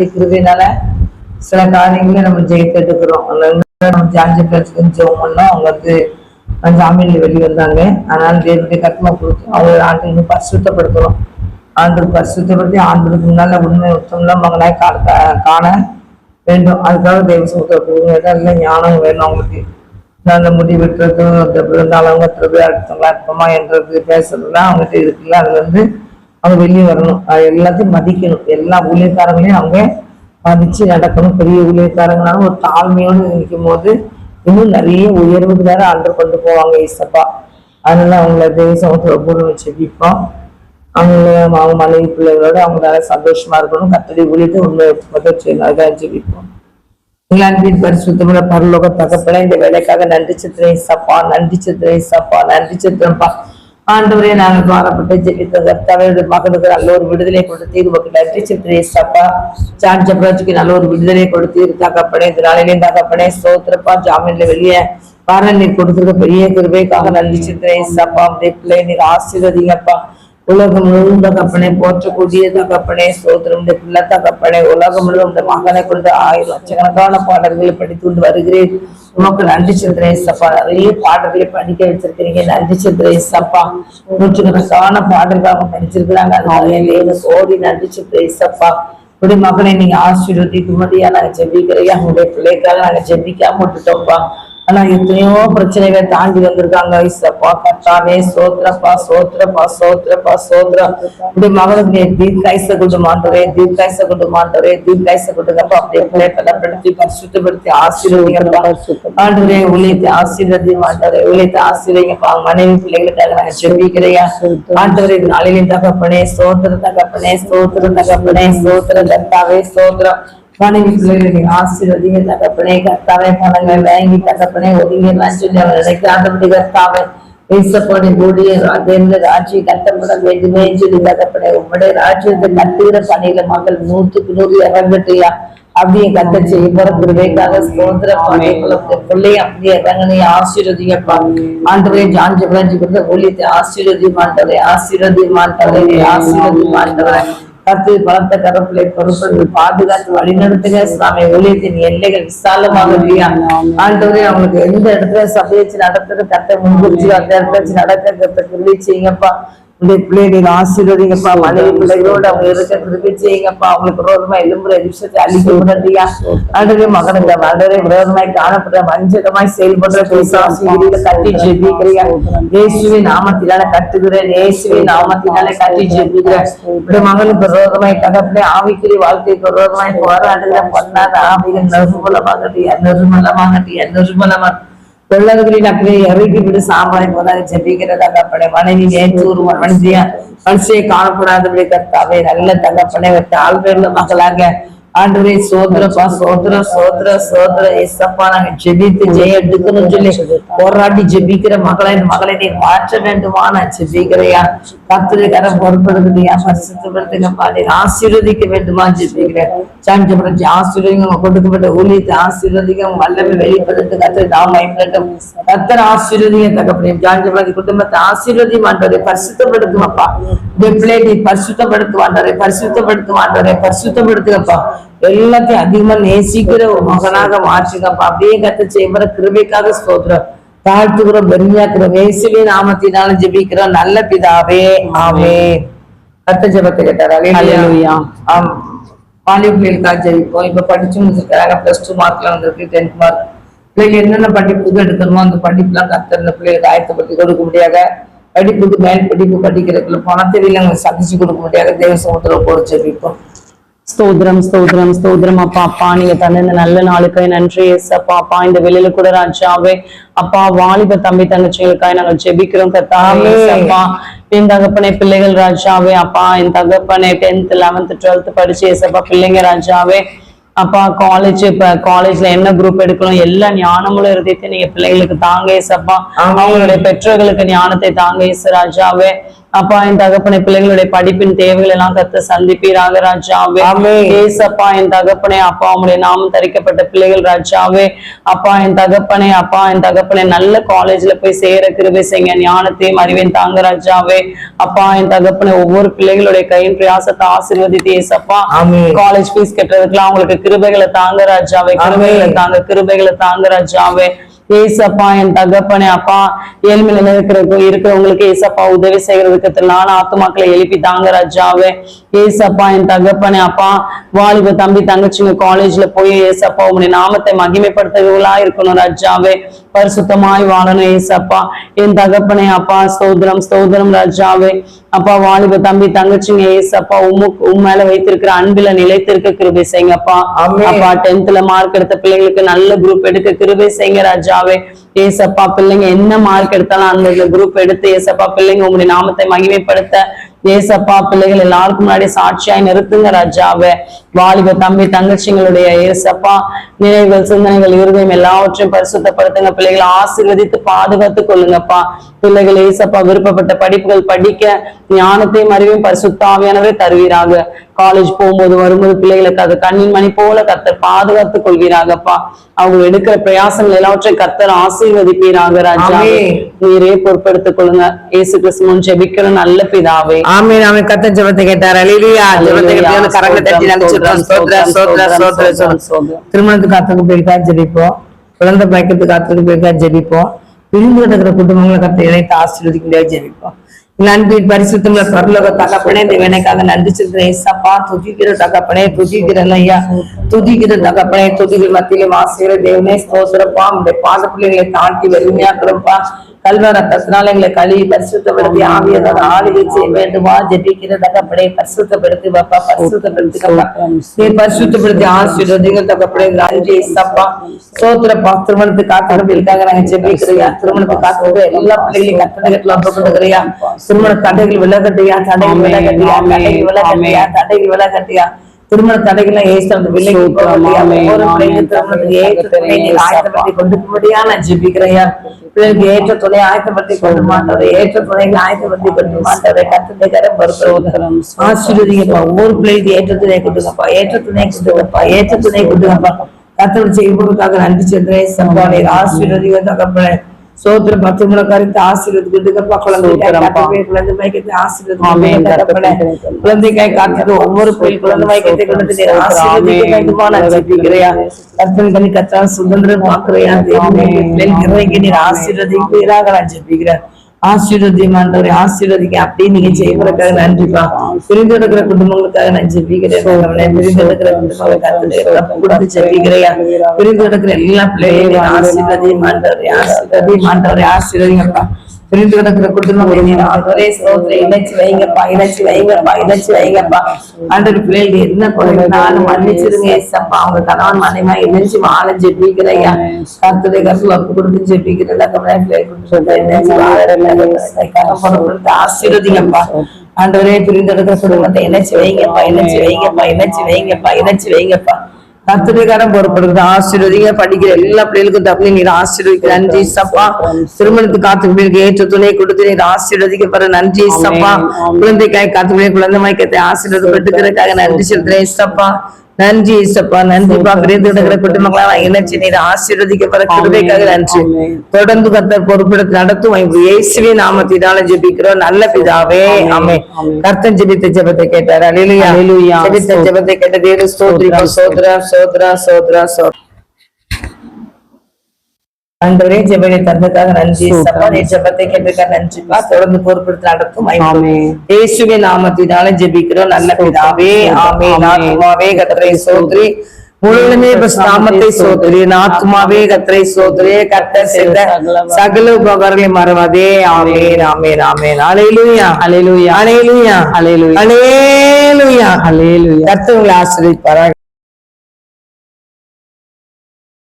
இருக்கிறதுனால சில காரியங்களை நம்ம ஜெயித்து எடுக்கிறோம். நம்ம ஜான்ஜி பிளஸ்க்கு ஜெபம் பண்ணோம் அவங்க வந்து ஜாமீன்ல வெளியே வந்தாங்க. அதனால தேவனுடைய கட்டணம் கொடுத்து அவங்க ஆண்டு பரிசுத்தப்படுத்துறோம் ஆண்டு பரிசுத்தப்படுத்தி ஆண்டுக்கு முன்னால உண்மை உத்தம்ல மகனாய் காண காண வேண்டும். அதுக்காக தெய்வ சமூகத்தை நல்ல ஞானம் வேணும் அவங்களுக்கு. அந்த முடி வெட்டுறது அந்த விழுந்தாளவங்க திருப்பி அடுத்தவங்களா இருப்போமா என்றது பேசுறதுலாம் அவங்ககிட்ட இருக்குல்ல. அதுல இருந்து அவங்க வெளியே வரணும். எல்லாத்தையும் மதிக்கணும். எல்லா ஊழியக்காரங்களையும் அவங்க மதிச்சு நடக்கணும். பெரிய ஊழியக்காரங்களாலும் ஒரு தாழ்மையோடு நிற்கும் போது இன்னும் நிறைய உயர்வுக்கு வேற ஆண்டு கொண்டு போவாங்க ஈசப்பா. அதனால அவங்கள தேசத்தை ஒவ்வொரு செபிப்போம். அவங்கள அவங்க மனைவி பிள்ளைகளோட அவங்களால சந்தோஷமா இருக்கணும். கத்தடி ஊழியத்தை உண்மை முதல் ஜெபிப்போம். இங்கிலாந்தின் பரிசுத்தமுள்ள பரலோக தகப்பட இந்த வேலைக்காக நன்றி சித்திரை சப்பா நன்றி சித்திரை சப்பா நன்றி சித்திரப்பா ஆண்டவரே நாங்கள் பாரப்பட்டு ஜெபித்த கர்த்தாவே மகனுக்கு நல்ல ஒரு விடுதலை கொடுத்து தீர்வுக்கு நன்றி சித்திரை சப்பா ஜான் ஜப்ராஜுக்கு நல்ல ஒரு விடுதலை கொடுத்து இருக்காக்கப்படே இந்த நாளிலேயும் தகப்பனே சோத்திரப்பா ஜாமீன்ல வெளியே பாரல் நீர் கொடுத்துருக்க பெரிய கிருபைக்காக நன்றி சித்திரை சப்பா அப்படியே பிள்ளை நீர் ஆசீர்வதிங்கப்பா. உலகம் முழுவதும் தகப்பனே போற்றக்கூடிய தகப்பனே சோதரம் இந்த பிள்ளை தகப்பனே உலகம் முழுவதும் இந்த மகனை கொண்டு ஆயிரம் லட்சக்கணக்கான பாடல்களை படித்து கொண்டு வருகிறேன். உனக்கு நன்றி சந்திரே சப்பா நிறைய பாடல்களை படிக்க வச்சிருக்கிறீங்க. நன்றி சந்திரே சப்பா நூற்றுக்கணக்கான பாடல்கள் அவங்க படிச்சிருக்கிறாங்க. அதனால கோடி நன்றி சந்திரே சப்பா இப்படி மகனை நீங்க ஆசீர்வதிக்கும்படியா நாங்க ஜெபிக்கிறையா உங்களுடைய பிள்ளைக்காக நாங்க ஜெபிக்காம விட்டுட்டோம்ப்பா. ஆனா எத்தனையோ பிரச்சனைகளை தாண்டி வந்திருக்காங்க. ஐசப்பா கத்தாவே சோத்ரப்பா சோத்ரப்பா சோத்ரப்பா சோத்ரா. இப்படி மகளுக்கு நீ தீர்க்காய்ச கொண்டு மாட்டோரே தீர்க்காய்ச கொண்டு மாட்டோரே தீர்க்காய்ச கொண்டுங்கப்பா அப்படியே பலப்படுத்தி பரிசுத்தப்படுத்தி ஆசீர்வதிங்கப்பா ஆண்டவரே உழைத்து ஆசீர்வதி மாட்டோரே உழைத்து ஆசீர்வதிங்கப்பா மனைவி பிள்ளைகளுக்காக நாங்க செபிக்கிறையா. ஆண்டவரே இது நாளிலும் தகப்பனே சோத்திர தகப்பனே சோத்திர தகப்பனே சோத்திர தத்தாவே சோத்திரம். மனைவி பிள்ளைகளை ஆசீர்வதிங்க தகப்பனே கர்த்தாவே பணங்களை வாங்கி தகப்பனே ஒதுங்கி சொல்லி அவர் நினைக்காதபடி கர்த்தாவே. பேசப்படும் கூடிய தேர்ந்த ராட்சியை கட்டப்பட வேண்டுமே சொல்லி தகப்பனே உம்முடைய ராஜ்யத்தை கட்டுகிற பணியில மகள் நூற்றுக்கு நூறு இறங்கட்டியா? அப்படியே கத்த செய்ய போற கிருபைக்காக சுதந்திர பிள்ளை அப்படியே இறங்கனே ஆசீர்வதிங்கப்பா. ஆண்டவரே ஜான்ஜி பிராஞ்சி கொடுத்த ஊழியத்தை ஆசீர்வதி மாட்டவரே ஆசீர்வதி மாட்டவரே ஆசீர்வதி மாட்டவரே கத்து பலத்த கரப்பிலை பொறுப்பு பாதுகாத்து வழிநடத்துக சுவாமி ஊழியத்தின் எல்லைகள் விசாலமாக இல்லையா? ஆண்டவரே அவங்களுக்கு எந்த இடத்துல சபையை நடத்துறது? கத்தை முன்குறிச்சு அந்த இடத்துல வச்சு நடக்க கத்த கிருபை செய்யுங்கப்பா. பிள்ளைகள் ஆசீர்வதிங்கப்பா மனைவி பிள்ளைகளோட அவங்க இருக்க செய்யுங்கப்பா. அவங்களுக்கு விரோதமா எலும்புற விஷயத்தை அழிக்க விடாதியா ஆண்டவரே மகனுங்க ஆண்டவரே விரோதமாய் காணப்படுற வஞ்சகமாய் செயல்படுற பேசாசிரியர்களை கட்டி ஜெபிக்கிறியா? இயேசுவின் நாமத்தினால கட்டுகிறேன் இயேசுவின் நாமத்தினால கட்டி ஜெபிக்கிறேன். இப்படி மகனுக்கு விரோதமாய் தகப்பனே ஆவிக்குரிய வாழ்க்கைக்கு விரோதமாய் போராடுகிற பண்ணாத ஆவிகள் நிர்மூலமாகட்டியா நிர்மலமாகட்டியா நிர்மலமாக வெள்ளங்களின் அப்படியே இறக்கி விடு சாம்பாரை போதாக ஜெபிக்கிற தகப்பனை மனைவி நேற்றூர் மனுஷியா மனுஷியை காணப்படாதபடி கர்த்தாவே நல்ல தகப்பனை வைத்த ஆள்பேர்ல மகளாக. ஆண்டவரே சோதரப்பா சோதர சோதர சோதர ஏசப்பா நாங்க ஜெபித்து ஜெய எடுக்கணும்னு சொல்லி. போராடி ஜெபிக்கிற மகளை மகளை நீ மாற்ற வேண்டுமா நான் ஜெபிக்கிறையா? கத்திரி கரம் பொறுப்படுத்துறியா பரிசுத்தப்படுத்துங்கப்பா நீ ஆசீர்வதிக்க வேண்டுமா ஜெபிக்கிறேன். சாஞ்சபுரட்சி ஆசீர்வதிங்க கொடுக்கப்பட்ட ஊழியத்தை ஆசீர்வதிங்க வல்லமை வெளிப்படுத்து கத்திரி நாம் பயன்பட்டும் கத்தர் ஆசீர்வதிங்க தகப்பனே ஜாஞ்சபுரத்தி குடும்பத்தை ஆசீர்வதி மாட்டவரை பரிசுத்தப்படுத்துமப்பா இந்த பிள்ளை நீ பரிசுத்தப்படுத்து மாட்டவரை பரிசுத்தப்படுத்து மாட்டவரை பரிசுத்தப்படுத்துங்கப்பா. எல்லாத்தையும் அதிகமா நேசிக்கிற ஒரு மகனாக மாற்றுங்கப்பா அப்படியே கத்த செய்யப்படுற கிருபைக்காக ஸ்தோத்திரம். தாழ்த்துக்கிறோம் பெருமையாக்குறோம் இயேசுவே நாமத்தினால ஜெபிக்கிறோம் நல்ல பிதாவே ஆமே கத்த ஜெபத்தை கேட்டார். ஆம். மாணவி பிள்ளைகளுக்காக ஜெபிப்போம். இப்ப படிச்சு முடிச்சிருக்காங்க. பிளஸ் டூ மார்க்ல வந்திருக்கு. டென்த் மார்க் பிள்ளைங்க என்னென்ன படிப்புக்கு எடுக்கணுமோ அந்த படிப்புலாம் கத்த இந்த பிள்ளைகளுக்கு ஆயத்தப்படுத்தி கொடுக்க முடியாத படிப்புக்கு மேல் படிப்பு படிக்கிறதுக்குள்ள பணத்தை அவங்க சந்திச்சு கொடுக்க முடியாத தேவ சமுத்திரம் போட்டு ஜெபிப்போம். ஸ்தோத்திரம் ஸ்தோத்திரம் ஸ்தோத்திரம். அப்பா அப்பா நீங்க தந்த இந்த நல்ல நாளுக்கு நன்றி அப்பா அப்பா. இந்த வெளியில கூட ராஜாவே அப்பா வாலிப தம்பி தங்கச்சிகளுக்காக நாங்கள் ஜெபிக்கிறோம் கத்தாவே அப்பா. என் தகப்பனை பிள்ளைகள் ராஜாவே அப்பா. என் தகப்பனை டென்த் லெவன்த் டுவெல்த் படிச்சு ஏசப்பா பிள்ளைங்க ராஜாவே. அப்பா காலேஜ் இப்ப காலேஜ்ல என்ன குரூப் எடுக்கணும்? எல்லா ஞானமுள்ள இருதயத்தை நீங்க பிள்ளைகளுக்கு தாங்க ஏசப்பா. அவங்களுடைய பெற்றோர்களுக்கு ஞானத்தை தாங்க ஏசு ராஜாவே. அப்பா என் தகப்பனை பிள்ளைகளுடைய படிப்பின் தேவைகள் எல்லாம் கத்த சந்திப்பீராக ராஜாவே. ஏசப்பா என் தகப்பனே அப்பா உம்முடைய நாமம் தரிக்கப்பட்ட பிள்ளைகள் ராஜாவே அப்பா என் தகப்பனே அப்பா என் தகப்பனே நல்ல காலேஜ்ல போய் சேர கிருபை செய்யுங்க ஞானத்தையும் அறிவையும் தாங்க ராஜாவே அப்பா என் தகப்பனே ஒவ்வொரு பிள்ளைகளுடைய கையின் பிரயாசத்தை ஆசீர்வதித்து ஏசப்பா. காலேஜ் ஃபீஸ் கட்டுறதுக்குலாம் அவங்களுக்கு கிருபைகளை தாங்க ராஜாவே கிருபைகளை. தாங்க கிருபைகளை தாங்க ராஜாவே ஏசப்பா என் தகப்பனே அப்பா ஏழ்மையில இருக்கிற இருக்கிறவங்களுக்கு ஏசப்பா உதவி செய்யறதுக்கு நானும் ஆத்துமாக்களை எழுப்பி தாங்க ராஜாவே. ஏசப்பா என் தகப்பனே அப்பா வாலிப தம்பி தங்கச்சிங்க காலேஜ்ல போய் ஏசப்பா உங்களுடைய நாமத்தை மகிமைப்படுத்துகிறவங்களா இருக்கணும் ராஜாவே. பரிசுத்தமாய் வாழணும் ஏசப்பா. என் தகப்பனே அப்பா ஸ்தோத்திரம் சோதரம் ராஜாவே. அப்பா வாலிப தம்பி தங்கச்சிங்க ஏசப்பா உம்மு உன் மேல வைத்திருக்கிற அன்பில நிலைத்திருக்க கிருபை செய்யுங்கப்பா. அப்பா. டென்த்ல மார்க் எடுத்த பிள்ளைங்களுக்கு நல்ல குரூப் எடுக்க கிருபை செய்யுங்க ராஜாவே. ஏசப்பா பிள்ளைங்க என்ன மார்க் எடுத்தாலும் அந்த குரூப் எடுத்து ஏசப்பா பிள்ளைங்க உங்களுடைய நாமத்தை மகிமைப்படுத்த. ஏசப்பா பிள்ளைகள் எல்லாருக்கும் முன்னாடி சாட்சியாய் நிறுத்துங்க ராஜாவே. வாலிப தம்பி தங்கச்சிங்களுடைய ஏசப்பா நினைவுகள் சிந்தனைகள் இருதயம் எல்லாவற்றையும் பரிசுத்தப்படுத்துங்க. பிள்ளைகளை ஆசீர்வதித்து பாதுகாத்து கொள்ளுங்கப்பா. பிள்ளைகள் ஏசப்பா விருப்பப்பட்ட படிப்புகள் படிக்க ஞானத்தையும் அறிவையும் பரிசுத்தாவியானவரை தருவீராக. காலேஜ் போகும்போது வரும்போது பிள்ளைகளுக்கு அது கண்ணின் மணி போல கர்த்தர் பாதுகாத்து கொள்வீராகப்பா அவங்க எடுக்கிற பிரயாசங்கள் எல்லாவற்றையும் கர்த்தர் ஆசீர்வதிப்பீராக ஆமென். நீரே பொறுப்படுத்திக் கொள்ளுங்க. இயேசு கிறிஸ்துவின் ஜெபிக்கிற நல்ல பிதாவே. ஆமென் ஆமென். கத்த ஜெபத்தை கேட்டார். அலிலியா திருமணத்துக்கு காத்துக்கு போயிருக்கா? ஜெபிப்போம். குழந்தை பயக்கத்துக்கு காத்துக்கு போயிருக்கா? ஜெபிப்போம். பிரிந்து கிடக்கிற குடும்பங்களை கத்த இணைத்து ஆசீர்வதிக்க முடியாது ஜெபிப்போம். நன்றி பரிசுத்தமுள்ள பரலோக தகப்பனே தேவனைக்காக நன்றி சொல்றேன். ஏசப்பா துதிக்கிற தகப்பனே துதிக்கிறேன் ஐயா. துதிக்கிற தகப்பனே துதிக்கிற மத்தியிலே வாசிக்கிற தேவனே ஸ்தோசரப்பா உங்களுடைய பாத பிள்ளைகளை தாண்டி வலிமையாக்குறப்பா. கல்வர ரத்தத்தினால எங்களை கழுவி பரிசுத்தப்படுத்தி ஆவியதோட ஆளுகை செய்ய வேண்டுமா? ஜெபிக்கிற தகப்பனே பரிசுத்தப்படுத்தி பாப்பா பரிசுத்தப்படுத்திக்கப்பா. நீ பரிசுத்தப்படுத்தி ஆசீர்வதிங்க தகப்பனே நன்றி ஏசப்பா சோத்திரப்பா திருமணத்துக்கு காத்திருப்பிற்காக நாங்க ஜெபிக்கிறையா? திருமணத்துக்கு காத்திருக்க எல்லா பிள்ளைகளையும் கட்டளைகள் ஒப்புக்கொடுக்கிறையா திருமண தடைகள் விலகட்டியா? தடைகள் விலகட்டியா? தடைகள் விலகட்டியா? தடைகள் விலகட்டியா? திருமண தடைகளை அந்த ஏற்ற துணை நீ ஆயத்தப்படுத்தி கொண்டு முடியா நான் ஜெபிக்கிறையா? பிள்ளைக்கு ஏற்ற துணை ஆயத்தப்படுத்தி கொண்டு மாட்டவரை ஏற்ற துணைகளை ஆயத்தப்படுத்தி கொண்டு மாட்டவரை கத்துடைக்கிற பொறுப்பு ஆசீர்வதிங்கப்பா. ஒவ்வொரு பிள்ளைக்கு ஏற்ற துணை கொடுங்கப்பா ஏற்ற துணை கொடுங்கப்பா ஏற்ற துணை கொடுங்கப்பா கத்தோடு செய்வதற்காக நன்றி சப்பா நீர் ஆசீர்வதிங்க தகப்பனே. சோத்திர பத்து முறை கருத்து ஆசீர்வதிக்கிறதுக்கப்பா குழந்தை. குழந்தை மயக்கத்தை ஆமென். ஆசீர்வதிக்கிறேன் குழந்தைக்காய் காத்துட்டு ஒவ்வொரு பிள்ளை குழந்தை மயக்கத்தை கொண்டு நீர் ஆசீர்வதிக்க வேண்டுமா நான் ஜெபிக்கிறையா கர்த்தன் கனி கத்தா சுதந்திரம் பாக்குறையா தேவனே. இறங்கி நீர் ஆசீர்வதிப்பீராக நான் ஜெபிக்கிறேன். ஆசீர்வதியம் ஆண்டவரை ஆசீர்வதிக்க அப்படியே நீங்க செய்வதற்காக நன்றிப்பா. பிரிந்து எடுக்கிற குடும்பங்களுக்காக நான் ஜெபிக்கிறேன். பிரிந்து எடுக்கிற குடும்பங்களுக்காக கொடுத்து ஜெபிக்கிறையா. பிரிந்து எடுக்கிற எல்லா பிள்ளைகளையும் ஆசீர்வதியம் ஆண்டவரை ஆசீர்வதியம் ஆண்டவரை ஆசீர்வதிங்கப்பா. பிரிந்து கிடக்கிற குடும்பம் இணைச்சு வைங்கப்பா இணைச்சு வைங்கப்பா இணைச்சு வைங்கப்பா. ஆண்டவர் பிள்ளைகள் என்ன குறைந்தாலும் மன்னிச்சிருங்க ஏசப்பா. அவங்க கணவன் மனைமா இணைஞ்சு வாழ ஜெபிக்கிறையா கருத்துடைய கருத்து ஒப்பு கொடுத்து ஜெபிக்கிறேன் பிள்ளை கொடுத்து இணைச்சு வாழ ஆசீர்வதிங்கப்பா. ஆண்டவரே பிரிந்தெடுக்கிற குடும்பத்தை இணைச்சு வைங்கப்பா இணைச்சு வைங்கப்பா இணைச்சு வைங்கப்பா இணைச்சு வைங்கப்பா. கத்திரிக்காரன் பொறுப்படுறது ஆசீர்வதிங்க. படிக்கிற எல்லா பிள்ளைகளுக்கும் தப்பு நீர் ஆசீர்வதிக்க நன்றி சப்பா. திருமணத்துக்கு காத்து பிள்ளைகளுக்கு ஏற்ற துணை கொடுத்து நீர் ஆசீர்வதிக்க பெற நன்றி சப்பா. குழந்தைக்காய் காத்து பிள்ளை குழந்தை மயக்கத்தை ஆசீர்வதிப்பட்டுக்கிறதுக்காக நன்றி செலுத்துறேன் சப்பா. நன்றி சப்பா நன்றிப்பா பிரிந்து கிடக்கிற குடும்பங்களா இணைச்சு நீர் ஆசீர்வதிக்க பெற கிருபைக்காக நன்றி. தொடர்ந்து கர்த்தர் பொறுப்பெடுத்து நடத்தும் இயேசுவே நாமத்தினால ஜெபிக்கிறோம். நல்ல பிதாவே. ஆமே கர்த்தன் ஜெபித்த ஜெபத்தை கேட்டார். அலிலுயா. ஜெபித்த ஜெபத்தை கேட்ட தேவ சோத்ரா சோத்ரா சோத்ரா சோத்ரா ஆண்டவரே ஜெபனை தந்ததுக்காக நன்றி. சப்பானே ஜெபத்தை கேட்டதுக்காக நன்றிப்பா தொடர்ந்து பொறுப்பெடுத்து ஆமென். இயேசுவே நாமத்தினால ஜெபிக்கிறோம். நல்ல பிதாவே ஆமே ஆத்மாவே கத்தரை சோத்ரி. முழுவதுமே நாமத்தை சோத்ரி. ஆத்மாவே கத்தரை சோத்ரி. கத்த செய்த சகல உபகாரங்களை மறவாதே. ஆமேன் ஆமேன் ஆமேன். அலையிலுயா அலையிலுயா ஹalleluya அலையிலுயா ஹalleluya கர்த்தர் உங்களை ஆசிரியப்பாராக